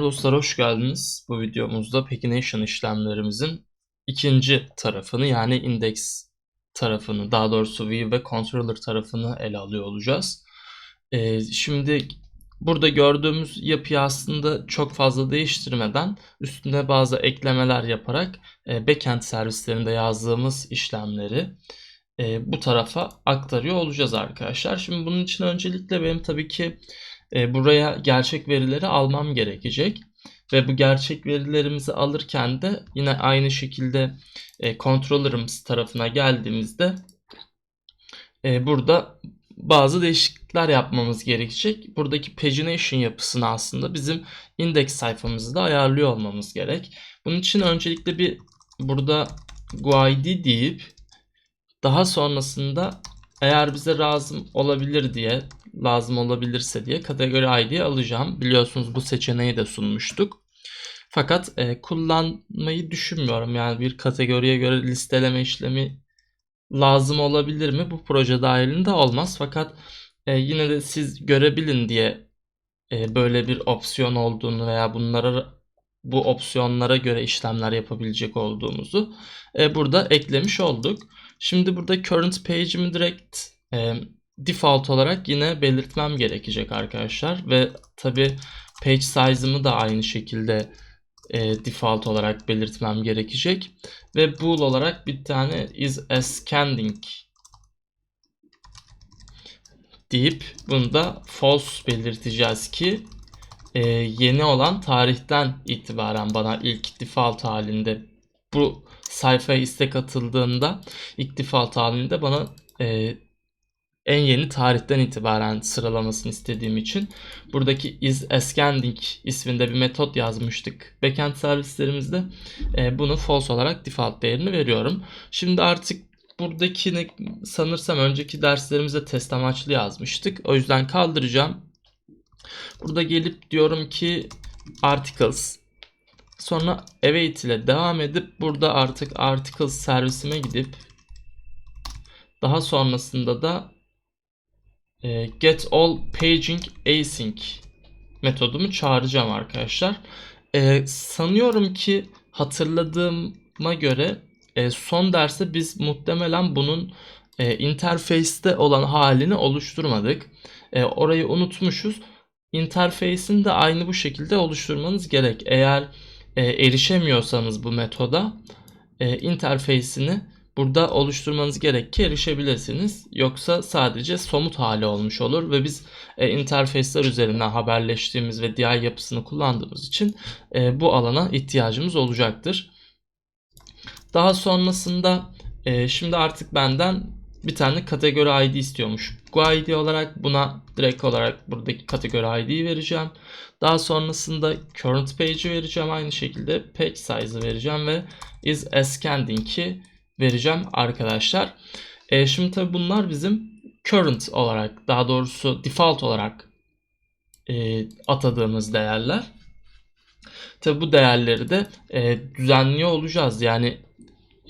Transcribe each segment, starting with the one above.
Dostlar hoş geldiniz. Bu videomuzda Pagination işlemlerimizin ikinci tarafını yani index tarafını daha doğrusu view ve controller tarafını ele alıyor olacağız. Ee, şimdi burada gördüğümüz yapıyı aslında çok fazla değiştirmeden üstüne bazı eklemeler yaparak e, backend servislerinde yazdığımız işlemleri e, bu tarafa aktarıyor olacağız arkadaşlar. Şimdi bunun için öncelikle benim tabii ki e, buraya gerçek verileri almam gerekecek. Ve bu gerçek verilerimizi alırken de yine aynı şekilde e, controller'ımız tarafına geldiğimizde e, burada bazı değişiklikler yapmamız gerekecek. Buradaki pagination yapısını aslında bizim index sayfamızda ayarlıyor olmamız gerek. Bunun için öncelikle bir burada guid deyip daha sonrasında eğer bize lazım olabilir diye lazım olabilirse diye kategori ID alacağım. Biliyorsunuz bu seçeneği de sunmuştuk. Fakat e, kullanmayı düşünmüyorum. Yani bir kategoriye göre listeleme işlemi lazım olabilir mi? Bu proje dahilinde olmaz. Fakat e, yine de siz görebilin diye e, böyle bir opsiyon olduğunu veya bunlara bu opsiyonlara göre işlemler yapabilecek olduğumuzu e, burada eklemiş olduk. Şimdi burada current page'imi direkt e, default olarak yine belirtmem gerekecek arkadaşlar. Ve tabi page size'ımı da aynı şekilde e, default olarak belirtmem gerekecek. Ve bool olarak bir tane is ascending deyip bunu da false belirteceğiz ki e, yeni olan tarihten itibaren bana ilk default halinde bu sayfaya istek atıldığında ilk default halinde bana e, en yeni tarihten itibaren sıralamasını istediğim için buradaki is ascending isminde bir metot yazmıştık backend servislerimizde. E, bunu false olarak default değerini veriyorum. Şimdi artık buradakini sanırsam önceki derslerimizde test amaçlı yazmıştık. O yüzden kaldıracağım. Burada gelip diyorum ki articles sonra await ile devam edip burada artık articles servisime gidip daha sonrasında da e, get all paging async metodumu çağıracağım arkadaşlar. E, sanıyorum ki hatırladığıma göre e, son derste biz muhtemelen bunun e, interface'te olan halini oluşturmadık. E, orayı unutmuşuz. Interface'ini de aynı bu şekilde oluşturmanız gerek. Eğer e, erişemiyorsanız bu metoda e, interface'ini burada oluşturmanız gerek ki erişebilirsiniz. Yoksa sadece somut hali olmuş olur ve biz e, interface'ler üzerinden haberleştiğimiz ve DI yapısını kullandığımız için e, bu alana ihtiyacımız olacaktır. Daha sonrasında e, şimdi artık benden bir tane kategori ID istiyormuş. GUID olarak buna direkt olarak buradaki kategori ID'yi vereceğim. Daha sonrasında current page'i vereceğim. Aynı şekilde page size'ı vereceğim ve is ascending'i vereceğim arkadaşlar. E, şimdi tabi bunlar bizim current olarak daha doğrusu default olarak e, atadığımız değerler. Tabi bu değerleri de e, düzenliyor olacağız. Yani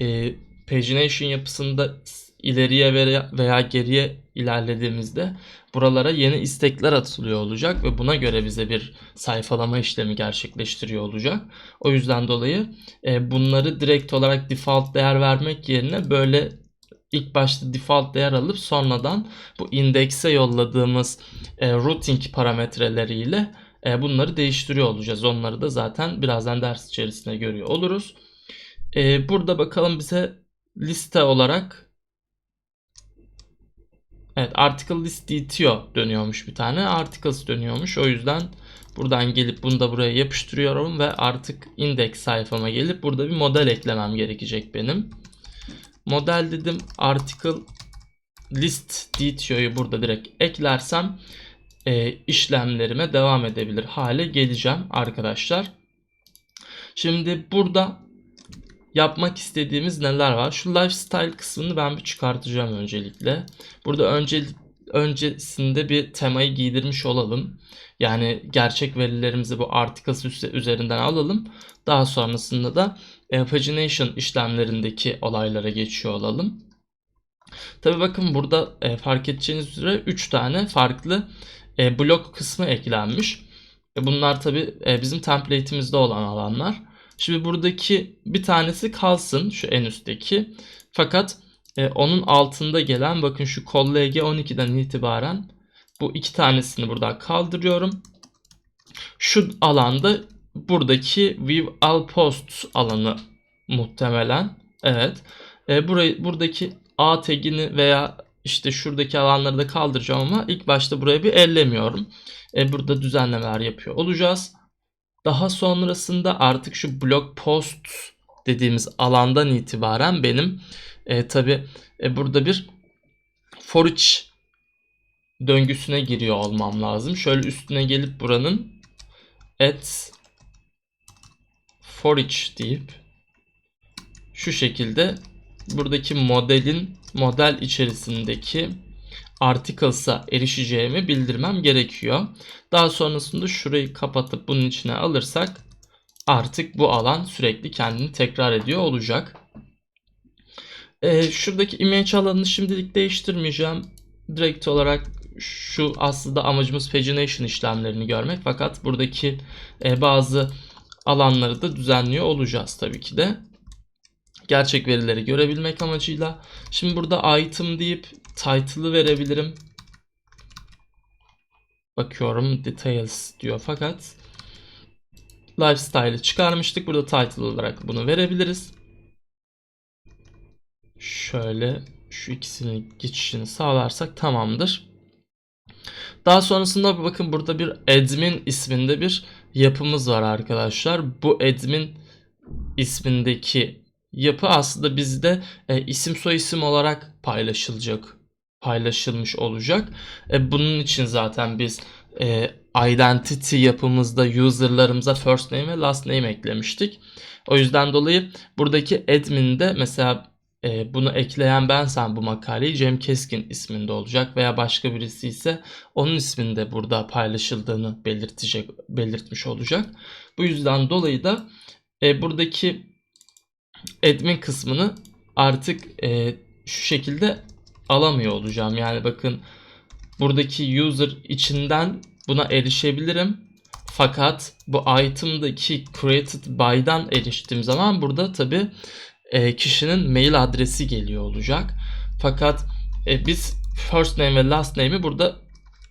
e, pagination yapısında ileriye veya, geriye ilerlediğimizde buralara yeni istekler atılıyor olacak ve buna göre bize bir sayfalama işlemi gerçekleştiriyor olacak. O yüzden dolayı e, bunları direkt olarak default değer vermek yerine böyle ilk başta default değer alıp sonradan bu indekse yolladığımız e, routing parametreleriyle e, bunları değiştiriyor olacağız. Onları da zaten birazdan ders içerisinde görüyor oluruz. Burada bakalım bize liste olarak Evet article list DTO dönüyormuş bir tane. Articles dönüyormuş. O yüzden buradan gelip bunu da buraya yapıştırıyorum ve artık index sayfama gelip burada bir model eklemem gerekecek benim. Model dedim article list DTO'yu burada direkt eklersem e, işlemlerime devam edebilir hale geleceğim arkadaşlar. Şimdi burada yapmak istediğimiz neler var? Şu lifestyle kısmını ben bir çıkartacağım öncelikle. Burada önce öncesinde bir temayı giydirmiş olalım. Yani gerçek verilerimizi bu articles üzerinden alalım. Daha sonrasında da e, pagination işlemlerindeki olaylara geçiyor olalım. Tabi bakın burada e, fark edeceğiniz üzere 3 tane farklı e, blok kısmı eklenmiş. E bunlar tabi bizim template'imizde olan alanlar. Şimdi buradaki bir tanesi kalsın şu en üstteki. Fakat e, onun altında gelen bakın şu kol LG 12'den itibaren bu iki tanesini buradan kaldırıyorum. Şu alanda buradaki view all post alanı muhtemelen. Evet. E, burayı buradaki A tagini veya işte şuradaki alanları da kaldıracağım ama ilk başta buraya bir ellemiyorum. E, burada düzenlemeler yapıyor olacağız. Daha sonrasında artık şu blog post dediğimiz alandan itibaren benim e, tabi e, burada bir for each döngüsüne giriyor olmam lazım. Şöyle üstüne gelip buranın at for each deyip şu şekilde buradaki modelin model içerisindeki articles'a erişeceğimi bildirmem gerekiyor. Daha sonrasında şurayı kapatıp bunun içine alırsak artık bu alan sürekli kendini tekrar ediyor olacak. Ee, şuradaki image alanını şimdilik değiştirmeyeceğim. Direkt olarak şu aslında amacımız pagination işlemlerini görmek. Fakat buradaki e, bazı alanları da düzenliyor olacağız tabii ki de. Gerçek verileri görebilmek amacıyla. Şimdi burada item deyip title'ı verebilirim. Bakıyorum details diyor fakat lifestyle'ı çıkarmıştık. Burada title olarak bunu verebiliriz. Şöyle şu ikisinin geçişini sağlarsak tamamdır. Daha sonrasında bakın burada bir admin isminde bir yapımız var arkadaşlar. Bu admin ismindeki yapı aslında bizde e, isim soy isim olarak paylaşılacak paylaşılmış olacak. E, bunun için zaten biz e, identity yapımızda user'larımıza first name ve last name eklemiştik. O yüzden dolayı buradaki admin'de mesela e, bunu ekleyen bensem bu makaleyi Cem Keskin isminde olacak veya başka birisi ise onun isminde burada paylaşıldığını belirtecek belirtmiş olacak. Bu yüzden dolayı da e, buradaki admin kısmını artık e, şu şekilde alamıyor olacağım. Yani bakın buradaki user içinden buna erişebilirim. Fakat bu item'daki created by'dan eriştiğim zaman burada tabi e, kişinin mail adresi geliyor olacak. Fakat e, biz first name ve last name'i burada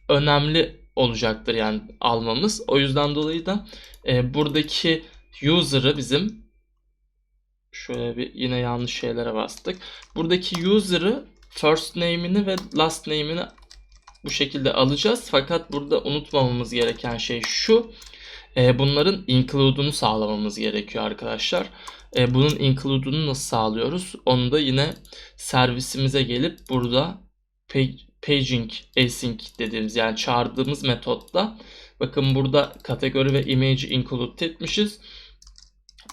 önemli olacaktır yani almamız. O yüzden dolayı da e, buradaki user'ı bizim şöyle bir yine yanlış şeylere bastık. Buradaki user'ı first name'ini ve last name'ini bu şekilde alacağız. Fakat burada unutmamamız gereken şey şu. E, bunların include'unu sağlamamız gerekiyor arkadaşlar. E, bunun include'unu nasıl sağlıyoruz? Onu da yine servisimize gelip burada paging async dediğimiz yani çağırdığımız metotla bakın burada kategori ve image include etmişiz.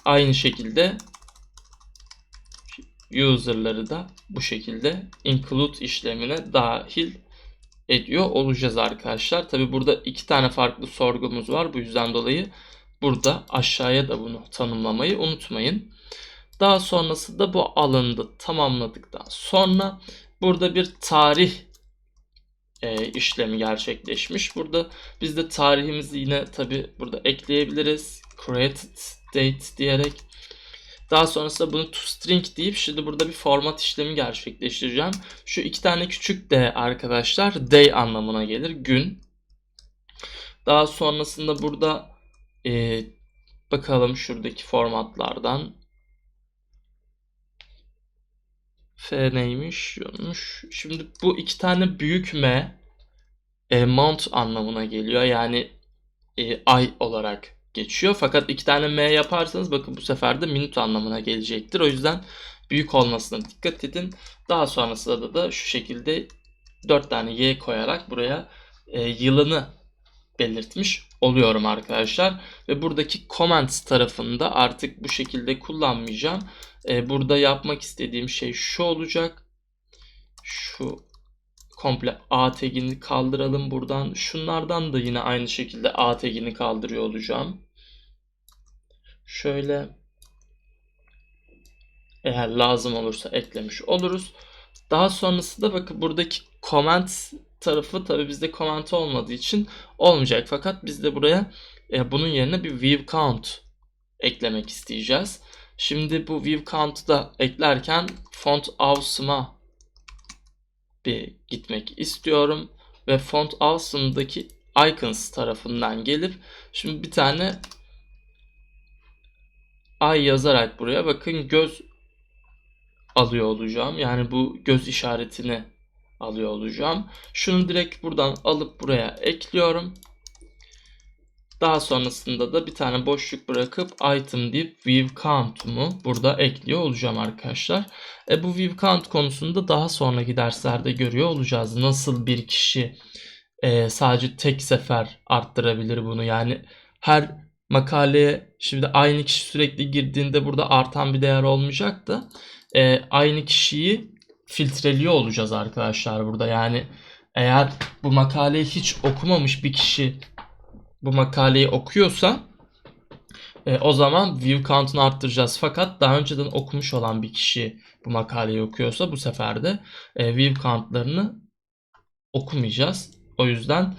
Aynı şekilde user'ları da bu şekilde include işlemine dahil ediyor olacağız arkadaşlar. Tabi burada iki tane farklı sorgumuz var. Bu yüzden dolayı burada aşağıya da bunu tanımlamayı unutmayın. Daha sonrasında bu alanı tamamladıktan sonra burada bir tarih e, işlemi gerçekleşmiş. Burada biz de tarihimizi yine tabi burada ekleyebiliriz. Created date diyerek daha sonrasında bunu toString deyip şimdi burada bir format işlemi gerçekleştireceğim. Şu iki tane küçük d arkadaşlar day anlamına gelir. Gün. Daha sonrasında burada e, bakalım şuradaki formatlardan. F neymiş? Yunmuş. Şimdi bu iki tane büyük M e, mount anlamına geliyor. Yani e, ay olarak geçiyor. Fakat iki tane M yaparsanız bakın bu sefer de minut anlamına gelecektir. O yüzden büyük olmasına dikkat edin. Daha sonrasında da, şu şekilde 4 tane Y koyarak buraya e, yılını belirtmiş oluyorum arkadaşlar. Ve buradaki comments tarafında artık bu şekilde kullanmayacağım. E, burada yapmak istediğim şey şu olacak. Şu komple A tagini kaldıralım buradan. Şunlardan da yine aynı şekilde A tagini kaldırıyor olacağım. Şöyle eğer lazım olursa eklemiş oluruz. Daha sonrasında bakın buradaki comment tarafı tabi bizde comment olmadığı için olmayacak. Fakat biz de buraya e, bunun yerine bir view count eklemek isteyeceğiz. Şimdi bu view count'u da eklerken font awesome'a bir gitmek istiyorum ve font awesome'daki icons tarafından gelip şimdi bir tane ay yazarak buraya bakın göz alıyor olacağım. Yani bu göz işaretini alıyor olacağım. Şunu direkt buradan alıp buraya ekliyorum. Daha sonrasında da bir tane boşluk bırakıp item deyip view count'umu burada ekliyor olacağım arkadaşlar. E bu view count konusunda daha sonraki derslerde görüyor olacağız. Nasıl bir kişi e, sadece tek sefer arttırabilir bunu. Yani her makaleye şimdi aynı kişi sürekli girdiğinde burada artan bir değer olmayacak da e, aynı kişiyi filtreliyor olacağız arkadaşlar burada. Yani eğer bu makaleyi hiç okumamış bir kişi bu makaleyi okuyorsa e, o zaman view count'unu arttıracağız. Fakat daha önceden okumuş olan bir kişi bu makaleyi okuyorsa bu sefer de e, view count'larını okumayacağız. O yüzden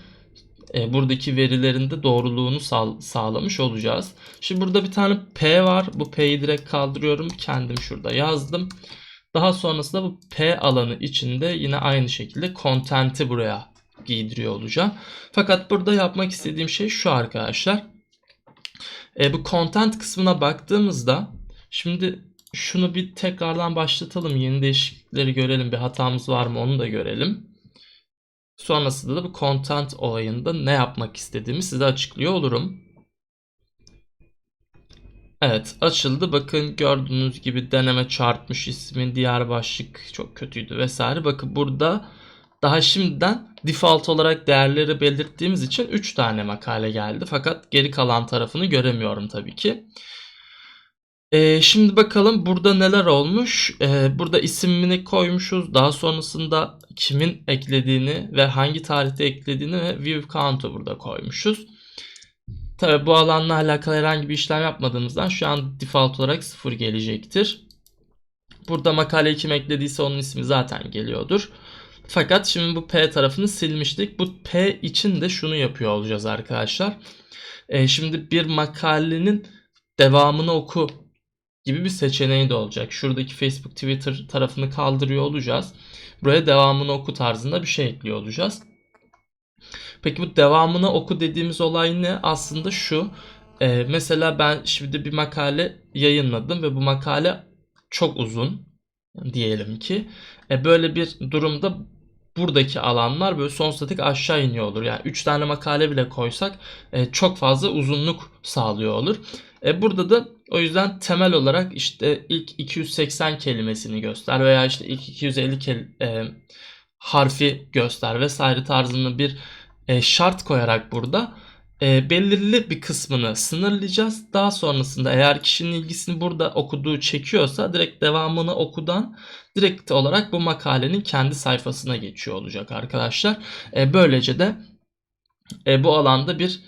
e, buradaki verilerin de doğruluğunu sağ, sağlamış olacağız. Şimdi burada bir tane P var. Bu P'yi direkt kaldırıyorum. Kendim şurada yazdım. Daha sonrasında bu P alanı içinde yine aynı şekilde content'i buraya giydiriyor olacağım. Fakat burada yapmak istediğim şey şu arkadaşlar. E, bu content kısmına baktığımızda şimdi şunu bir tekrardan başlatalım. Yeni değişiklikleri görelim. Bir hatamız var mı onu da görelim. Sonrasında da bu content olayında ne yapmak istediğimi size açıklıyor olurum. Evet açıldı. Bakın gördüğünüz gibi deneme çarpmış ismi diğer başlık çok kötüydü vesaire. Bakın burada daha şimdiden default olarak değerleri belirttiğimiz için 3 tane makale geldi. Fakat geri kalan tarafını göremiyorum tabii ki. Ee, şimdi bakalım burada neler olmuş. Ee, burada isimini koymuşuz. Daha sonrasında kimin eklediğini ve hangi tarihte eklediğini ve view count'u burada koymuşuz. Tabi bu alanla alakalı herhangi bir işlem yapmadığımızdan şu an default olarak 0 gelecektir. Burada makaleyi kim eklediyse onun ismi zaten geliyordur. Fakat şimdi bu P tarafını silmiştik. Bu P için de şunu yapıyor olacağız arkadaşlar. Ee, şimdi bir makalenin devamını oku gibi bir seçeneği de olacak. Şuradaki Facebook, Twitter tarafını kaldırıyor olacağız. Buraya devamını oku tarzında bir şey ekliyor olacağız. Peki bu devamını oku dediğimiz olay ne? Aslında şu. E, mesela ben şimdi bir makale yayınladım ve bu makale çok uzun diyelim ki. E, böyle bir durumda buradaki alanlar böyle son statik aşağı iniyor olur. Yani 3 tane makale bile koysak e, çok fazla uzunluk sağlıyor olur. E, burada da o yüzden temel olarak işte ilk 280 kelimesini göster veya işte ilk 250 kel, e, harfi göster vesaire tarzında bir e, şart koyarak burada e, belirli bir kısmını sınırlayacağız. Daha sonrasında eğer kişinin ilgisini burada okuduğu çekiyorsa direkt devamını okudan direkt olarak bu makalenin kendi sayfasına geçiyor olacak arkadaşlar. E, böylece de e, bu alanda bir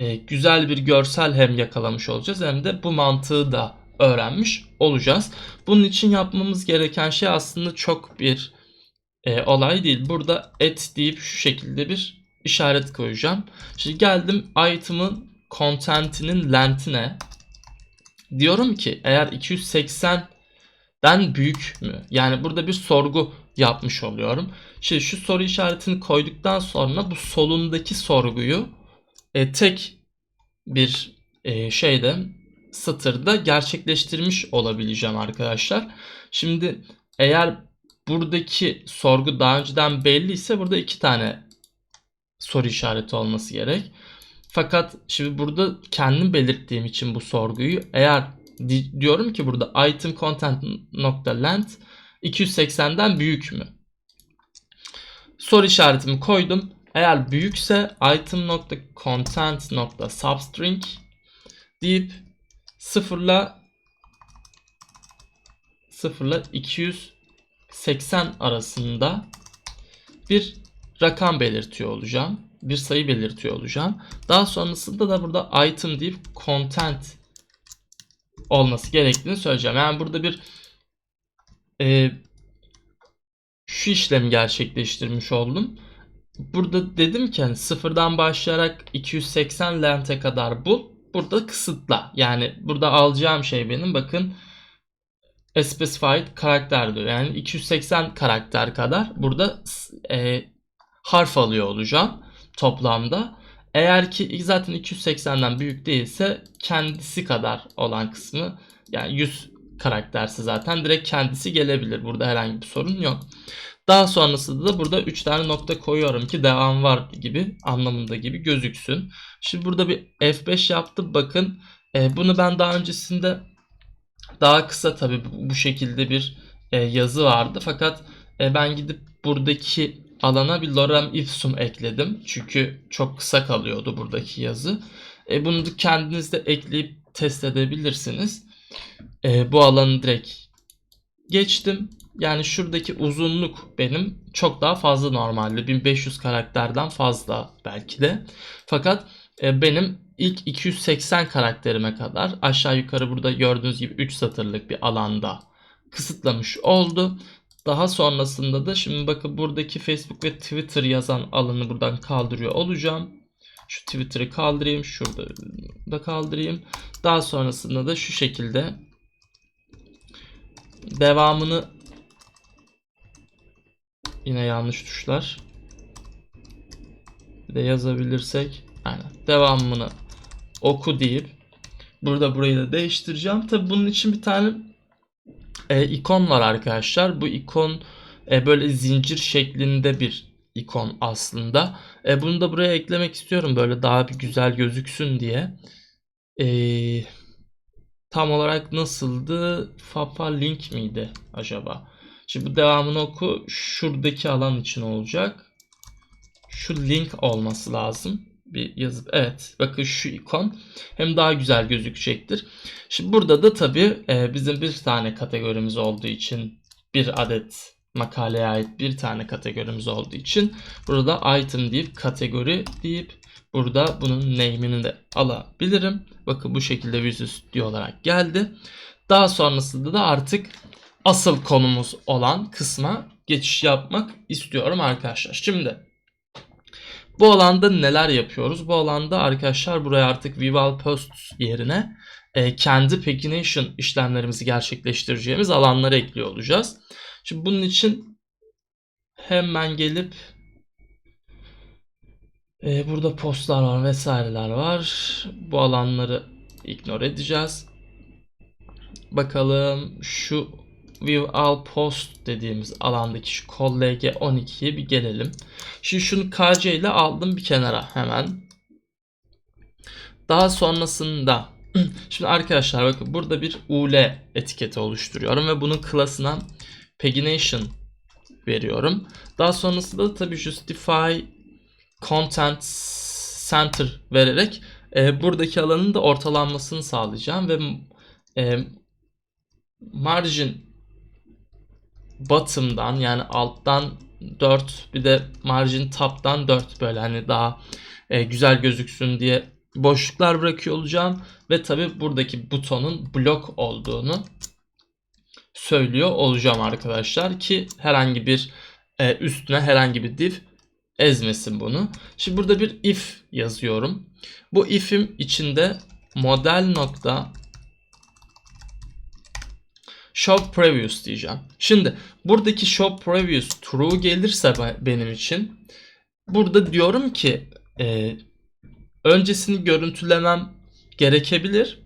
e, güzel bir görsel hem yakalamış olacağız hem de bu mantığı da öğrenmiş olacağız. Bunun için yapmamız gereken şey aslında çok bir e, olay değil. Burada et deyip şu şekilde bir işaret koyacağım. Şimdi geldim item'ın content'inin length'ine. Diyorum ki eğer 280'den büyük mü? Yani burada bir sorgu yapmış oluyorum. Şimdi şu soru işaretini koyduktan sonra bu solundaki sorguyu e, tek bir e, şeyde satırda gerçekleştirmiş olabileceğim arkadaşlar. Şimdi eğer buradaki sorgu daha önceden belli ise burada iki tane soru işareti olması gerek. Fakat şimdi burada kendim belirttiğim için bu sorguyu eğer di- diyorum ki burada item content nokta length 280'den büyük mü? Soru işaretimi koydum. Eğer büyükse item nokta content nokta substring deyip sıfırla sıfırla 280 arasında bir rakam belirtiyor olacağım. Bir sayı belirtiyor olacağım. Daha sonrasında da burada item deyip content olması gerektiğini söyleyeceğim. Yani burada bir e, şu işlemi gerçekleştirmiş oldum. Burada dedim ki hani sıfırdan başlayarak 280 lente kadar bul. Burada kısıtla. Yani burada alacağım şey benim bakın specified karakter diyor. Yani 280 karakter kadar burada e, harf alıyor olacağım toplamda. Eğer ki zaten 280'den büyük değilse kendisi kadar olan kısmı yani 100 karakterse zaten direkt kendisi gelebilir. Burada herhangi bir sorun yok. Daha sonrasında da burada 3 tane nokta koyuyorum ki devam var gibi anlamında gibi gözüksün. Şimdi burada bir F5 yaptım. Bakın e, bunu ben daha öncesinde daha kısa tabi bu şekilde bir e, yazı vardı. Fakat e, ben gidip buradaki alana bir lorem ipsum ekledim. Çünkü çok kısa kalıyordu buradaki yazı. E, bunu da kendiniz de ekleyip test edebilirsiniz. E, bu alanı direkt geçtim. Yani şuradaki uzunluk benim çok daha fazla normalde. 1500 karakterden fazla belki de. Fakat e, benim ilk 280 karakterime kadar aşağı yukarı burada gördüğünüz gibi 3 satırlık bir alanda kısıtlamış oldu. Daha sonrasında da şimdi bakın buradaki Facebook ve Twitter yazan alanı buradan kaldırıyor olacağım. Şu Twitter'ı kaldırayım. Şurada da kaldırayım. Daha sonrasında da şu şekilde devamını yine yanlış tuşlar. Bir de yazabilirsek aynen devamını oku deyip burada burayı da değiştireceğim. Tabi bunun için bir tane e, ikon var arkadaşlar. Bu ikon e, böyle zincir şeklinde bir ikon aslında. E, bunu da buraya eklemek istiyorum böyle daha bir güzel gözüksün diye. E, tam olarak nasıldı? Fafa link miydi acaba? Şimdi bu devamını oku. Şuradaki alan için olacak. Şu link olması lazım bir yazıp evet bakın şu ikon hem daha güzel gözükecektir. Şimdi burada da tabi e, bizim bir tane kategorimiz olduğu için bir adet makaleye ait bir tane kategorimiz olduğu için burada item deyip kategori deyip burada bunun name'ini de alabilirim. Bakın bu şekilde Visual Studio olarak geldi. Daha sonrasında da artık asıl konumuz olan kısma geçiş yapmak istiyorum arkadaşlar. Şimdi bu alanda neler yapıyoruz? Bu alanda arkadaşlar buraya artık Vival Post yerine e, kendi pagination işlemlerimizi gerçekleştireceğimiz alanları ekliyor olacağız. Şimdi bunun için hemen gelip e, burada postlar var vesaireler var. Bu alanları ignore edeceğiz. Bakalım şu view all post dediğimiz alandaki şu call lg12'ye bir gelelim. Şimdi şunu kc ile aldım bir kenara hemen. Daha sonrasında şimdi arkadaşlar bakın burada bir ul etiketi oluşturuyorum ve bunun klasına pagination veriyorum. Daha sonrasında da tabii justify content center vererek e, buradaki alanın da ortalanmasını sağlayacağım ve e, margin bottom'dan yani alttan 4 bir de margin top'tan 4 böyle hani daha e, güzel gözüksün diye boşluklar bırakıyor olacağım ve tabi buradaki butonun blok olduğunu söylüyor olacağım arkadaşlar ki herhangi bir e, üstüne herhangi bir div ezmesin bunu. Şimdi burada bir if yazıyorum. Bu if'im içinde model nokta Show Previous diyeceğim. Şimdi buradaki Show Previous true gelirse benim için burada diyorum ki e, öncesini görüntülemem gerekebilir.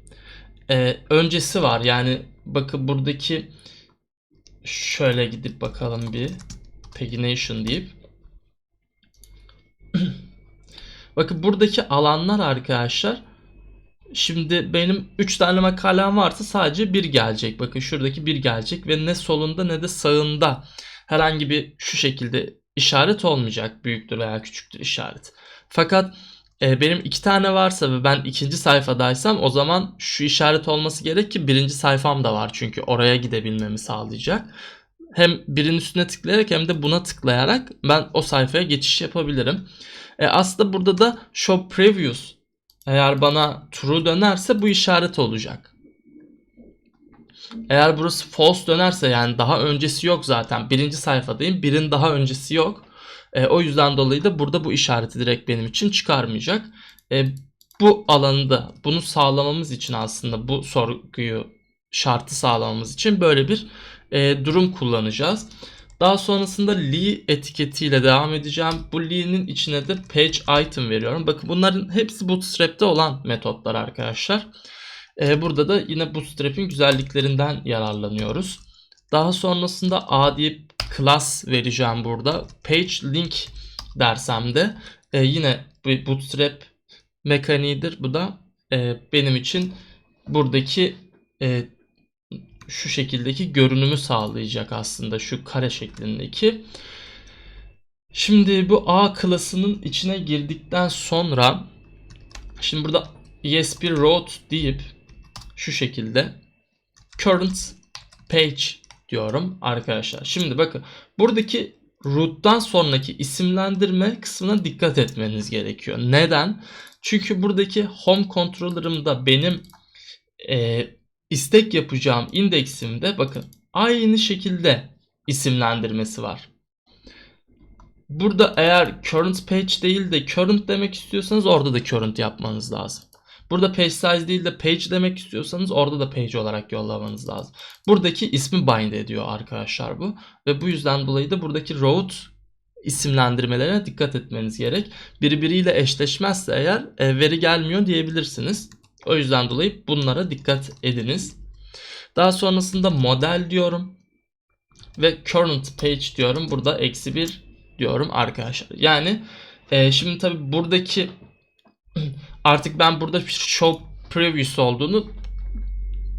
E, öncesi var yani bakın buradaki şöyle gidip bakalım bir pagination deyip bakın buradaki alanlar arkadaşlar Şimdi benim 3 tane makalem varsa sadece bir gelecek. Bakın şuradaki bir gelecek ve ne solunda ne de sağında herhangi bir şu şekilde işaret olmayacak. Büyüktür veya küçüktür işaret. Fakat e, benim iki tane varsa ve ben ikinci sayfadaysam o zaman şu işaret olması gerek ki birinci sayfam da var. Çünkü oraya gidebilmemi sağlayacak. Hem birinin üstüne tıklayarak hem de buna tıklayarak ben o sayfaya geçiş yapabilirim. E, aslında burada da Show Previews eğer bana true dönerse bu işaret olacak. Eğer burası false dönerse yani daha öncesi yok zaten. Birinci sayfadayım. Birin daha öncesi yok. E, o yüzden dolayı da burada bu işareti direkt benim için çıkarmayacak. E, bu alanda bunu sağlamamız için aslında bu sorguyu şartı sağlamamız için böyle bir e, durum kullanacağız. Daha sonrasında Lee etiketiyle devam edeceğim. Bu Lee'nin içine de page item veriyorum. Bakın bunların hepsi Bootstrap'te olan metotlar arkadaşlar. Ee, burada da yine Bootstrap'in güzelliklerinden yararlanıyoruz. Daha sonrasında A diye class vereceğim burada. Page link dersem de e, yine bir Bootstrap mekaniğidir. Bu da e, benim için buradaki e, şu şekildeki görünümü sağlayacak aslında şu kare şeklindeki. Şimdi bu A klasının içine girdikten sonra şimdi burada ESP route deyip şu şekilde current page diyorum arkadaşlar. Şimdi bakın buradaki root'tan sonraki isimlendirme kısmına dikkat etmeniz gerekiyor. Neden? Çünkü buradaki home controller'ımda benim e, istek yapacağım indeksimde bakın aynı şekilde isimlendirmesi var. Burada eğer current page değil de current demek istiyorsanız orada da current yapmanız lazım. Burada page size değil de page demek istiyorsanız orada da page olarak yollamanız lazım. Buradaki ismi bind ediyor arkadaşlar bu. Ve bu yüzden dolayı da buradaki route isimlendirmelerine dikkat etmeniz gerek. Birbiriyle eşleşmezse eğer e, veri gelmiyor diyebilirsiniz. O yüzden dolayı bunlara dikkat ediniz. Daha sonrasında model diyorum. Ve current page diyorum. Burada eksi 1 diyorum arkadaşlar. Yani e, şimdi tabi buradaki artık ben burada show previous olduğunu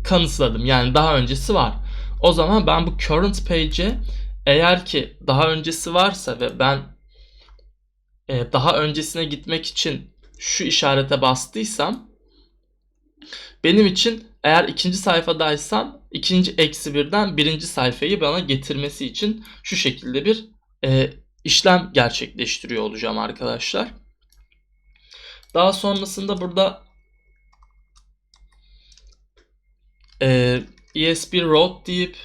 kanıtladım. Yani daha öncesi var. O zaman ben bu current page'e eğer ki daha öncesi varsa ve ben e, daha öncesine gitmek için şu işarete bastıysam benim için eğer ikinci sayfadaysam ikinci eksi birden birinci sayfayı bana getirmesi için şu şekilde bir e, işlem gerçekleştiriyor olacağım arkadaşlar. Daha sonrasında burada e, ESP route deyip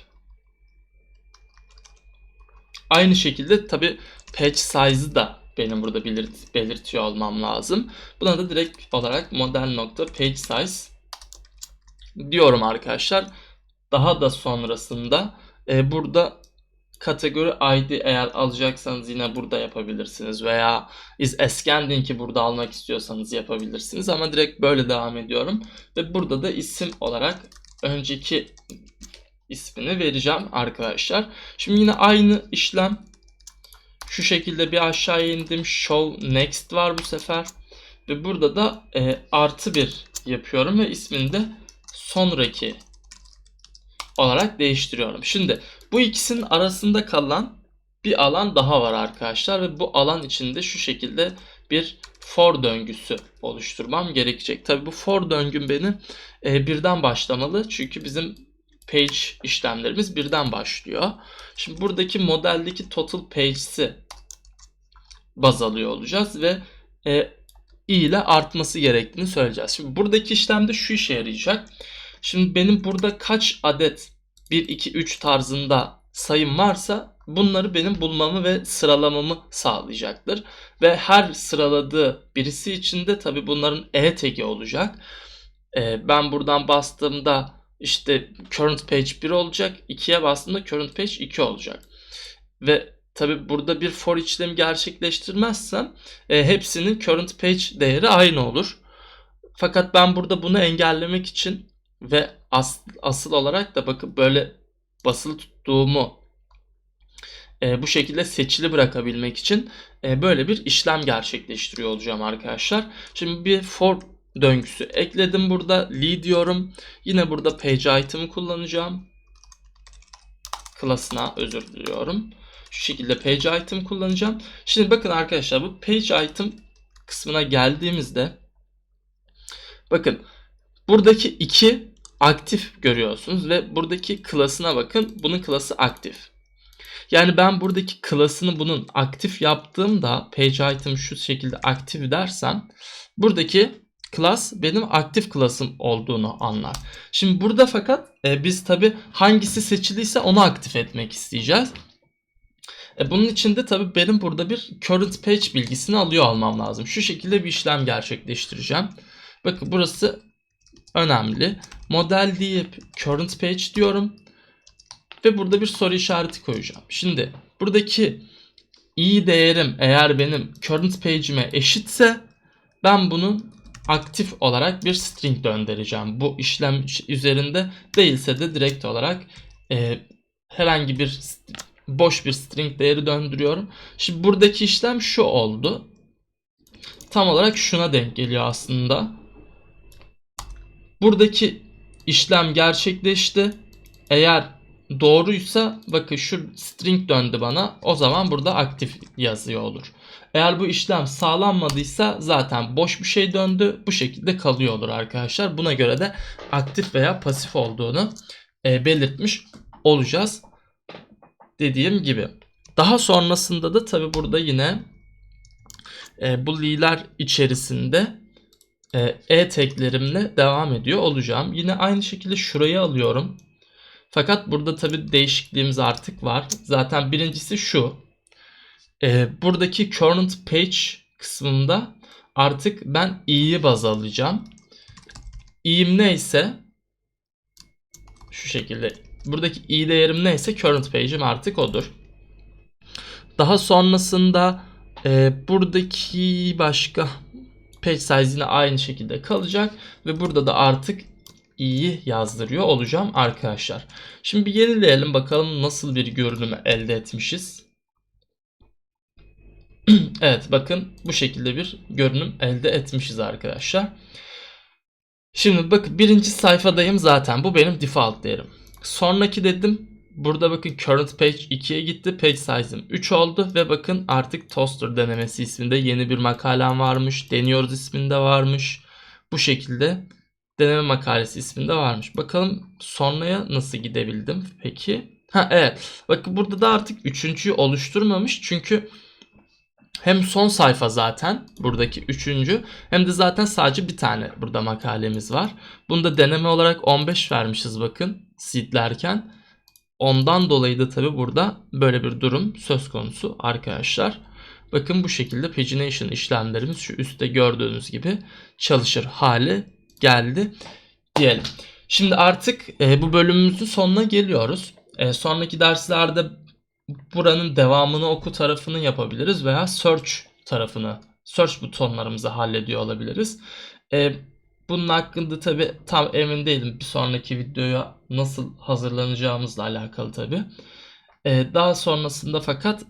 aynı şekilde tabi patch size'ı da benim burada belirt belirtiyor olmam lazım. Buna da direkt olarak model nokta page size diyorum arkadaşlar. Daha da sonrasında e, burada kategori ID eğer alacaksanız yine burada yapabilirsiniz veya is ascending'i burada almak istiyorsanız yapabilirsiniz ama direkt böyle devam ediyorum ve burada da isim olarak önceki ismini vereceğim arkadaşlar. Şimdi yine aynı işlem şu şekilde bir aşağıya indim show next var bu sefer ve burada da e, artı bir yapıyorum ve ismini de sonraki olarak değiştiriyorum. Şimdi bu ikisinin arasında kalan bir alan daha var arkadaşlar ve bu alan içinde şu şekilde bir for döngüsü oluşturmam gerekecek. Tabi bu for döngüm benim e, birden başlamalı çünkü bizim page işlemlerimiz birden başlıyor. Şimdi buradaki modeldeki total pages'i baz alıyor olacağız ve e, i ile artması gerektiğini söyleyeceğiz. Şimdi buradaki işlemde şu işe yarayacak. Şimdi benim burada kaç adet 1, 2, 3 tarzında sayım varsa bunları benim bulmamı ve sıralamamı sağlayacaktır. Ve her sıraladığı birisi için de tabi bunların e tagi olacak. Ee, ben buradan bastığımda işte current page 1 olacak. 2'ye bastığımda current page 2 olacak. Ve tabi burada bir for işlemi gerçekleştirmezsem e, hepsinin current page değeri aynı olur. Fakat ben burada bunu engellemek için ve as, asıl olarak da bakın böyle basılı tuttuğumu e, bu şekilde seçili bırakabilmek için e, böyle bir işlem gerçekleştiriyor olacağım arkadaşlar. Şimdi bir for döngüsü ekledim burada. Lead diyorum. Yine burada page item'ı kullanacağım. Klasına özür diliyorum. Şu şekilde page item kullanacağım. Şimdi bakın arkadaşlar bu page item kısmına geldiğimizde bakın buradaki iki aktif görüyorsunuz ve buradaki klasına bakın. Bunun klası aktif. Yani ben buradaki klasını bunun aktif yaptığımda page item şu şekilde aktif dersem buradaki class benim aktif klasım olduğunu anlar. Şimdi burada fakat e, biz tabi hangisi seçiliyse onu aktif etmek isteyeceğiz. E, bunun için de tabii benim burada bir current page bilgisini alıyor olmam lazım. Şu şekilde bir işlem gerçekleştireceğim. Bakın burası önemli. Model deyip current page diyorum. Ve burada bir soru işareti koyacağım. Şimdi buradaki i değerim eğer benim current page'ime eşitse ben bunun aktif olarak bir string döndüreceğim. Bu işlem üzerinde değilse de direkt olarak e, herhangi bir boş bir string değeri döndürüyorum. Şimdi buradaki işlem şu oldu. Tam olarak şuna denk geliyor aslında. Buradaki işlem gerçekleşti. Eğer doğruysa bakın şu string döndü bana. O zaman burada aktif yazıyor olur. Eğer bu işlem sağlanmadıysa zaten boş bir şey döndü. Bu şekilde kalıyor olur arkadaşlar. Buna göre de aktif veya pasif olduğunu e, belirtmiş olacağız. Dediğim gibi. Daha sonrasında da tabi burada yine e, bu li'ler içerisinde e, e-teklerimle devam ediyor olacağım. Yine aynı şekilde şurayı alıyorum. Fakat burada tabi değişikliğimiz artık var. Zaten birincisi şu. E, buradaki current page kısmında artık ben i'yi baz alacağım. i'im neyse şu şekilde buradaki i değerim neyse current page'im artık odur. Daha sonrasında e, buradaki başka page size yine aynı şekilde kalacak ve burada da artık i'yi yazdırıyor olacağım arkadaşlar. Şimdi bir yenileyelim bakalım nasıl bir görünüm elde etmişiz. evet bakın bu şekilde bir görünüm elde etmişiz arkadaşlar. Şimdi bakın birinci sayfadayım zaten bu benim default değerim. Sonraki dedim burada bakın current page 2'ye gitti page size'ım 3 oldu ve bakın artık toaster denemesi isminde yeni bir makalem varmış deniyoruz isminde varmış. Bu şekilde deneme makalesi isminde varmış. Bakalım sonraya nasıl gidebildim peki? Ha evet. Bakın burada da artık üçüncüyü oluşturmamış. Çünkü hem son sayfa zaten buradaki üçüncü hem de zaten sadece bir tane burada makalemiz var. Bunu da deneme olarak 15 vermişiz bakın seedlerken. Ondan dolayı da tabi burada böyle bir durum söz konusu arkadaşlar. Bakın bu şekilde pagination işlemlerimiz şu üstte gördüğünüz gibi çalışır hale geldi diyelim. Şimdi artık e, bu bölümümüzün sonuna geliyoruz. E, sonraki derslerde buranın devamını oku tarafını yapabiliriz veya search tarafını, search butonlarımızı hallediyor olabiliriz. E, bunun hakkında tabi tam emin değilim. Bir sonraki videoya nasıl hazırlanacağımızla alakalı tabi. E, daha sonrasında fakat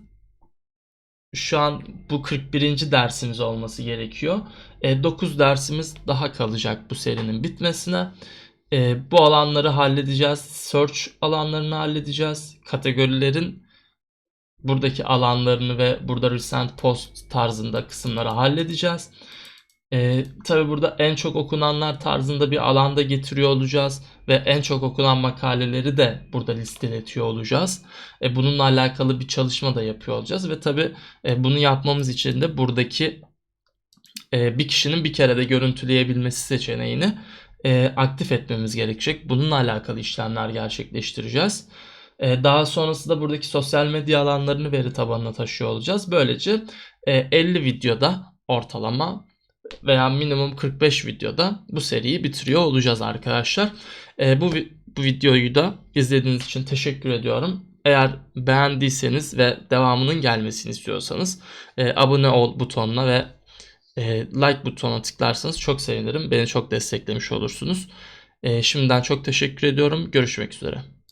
şu an bu 41. dersimiz olması gerekiyor. E, 9 dersimiz daha kalacak bu serinin bitmesine. E, bu alanları halledeceğiz. Search alanlarını halledeceğiz. Kategorilerin buradaki alanlarını ve burada recent post tarzında kısımları halledeceğiz. Ee, tabii burada en çok okunanlar tarzında bir alanda getiriyor olacağız ve en çok okunan makaleleri de burada listeletiyor olacağız. E, bununla alakalı bir çalışma da yapıyor olacağız ve tabii e, bunu yapmamız için de buradaki e, bir kişinin bir kere de görüntüleyebilmesi seçeneğini e, aktif etmemiz gerekecek. Bununla alakalı işlemler gerçekleştireceğiz. E, daha sonrasında buradaki sosyal medya alanlarını veri tabanına taşıyor olacağız. Böylece e, 50 videoda ortalama veya minimum 45 videoda bu seriyi bitiriyor olacağız arkadaşlar. E, bu bu videoyu da izlediğiniz için teşekkür ediyorum. Eğer beğendiyseniz ve devamının gelmesini istiyorsanız e, abone ol butonuna ve e, like butonuna tıklarsanız çok sevinirim. Beni çok desteklemiş olursunuz. E, şimdiden çok teşekkür ediyorum. Görüşmek üzere.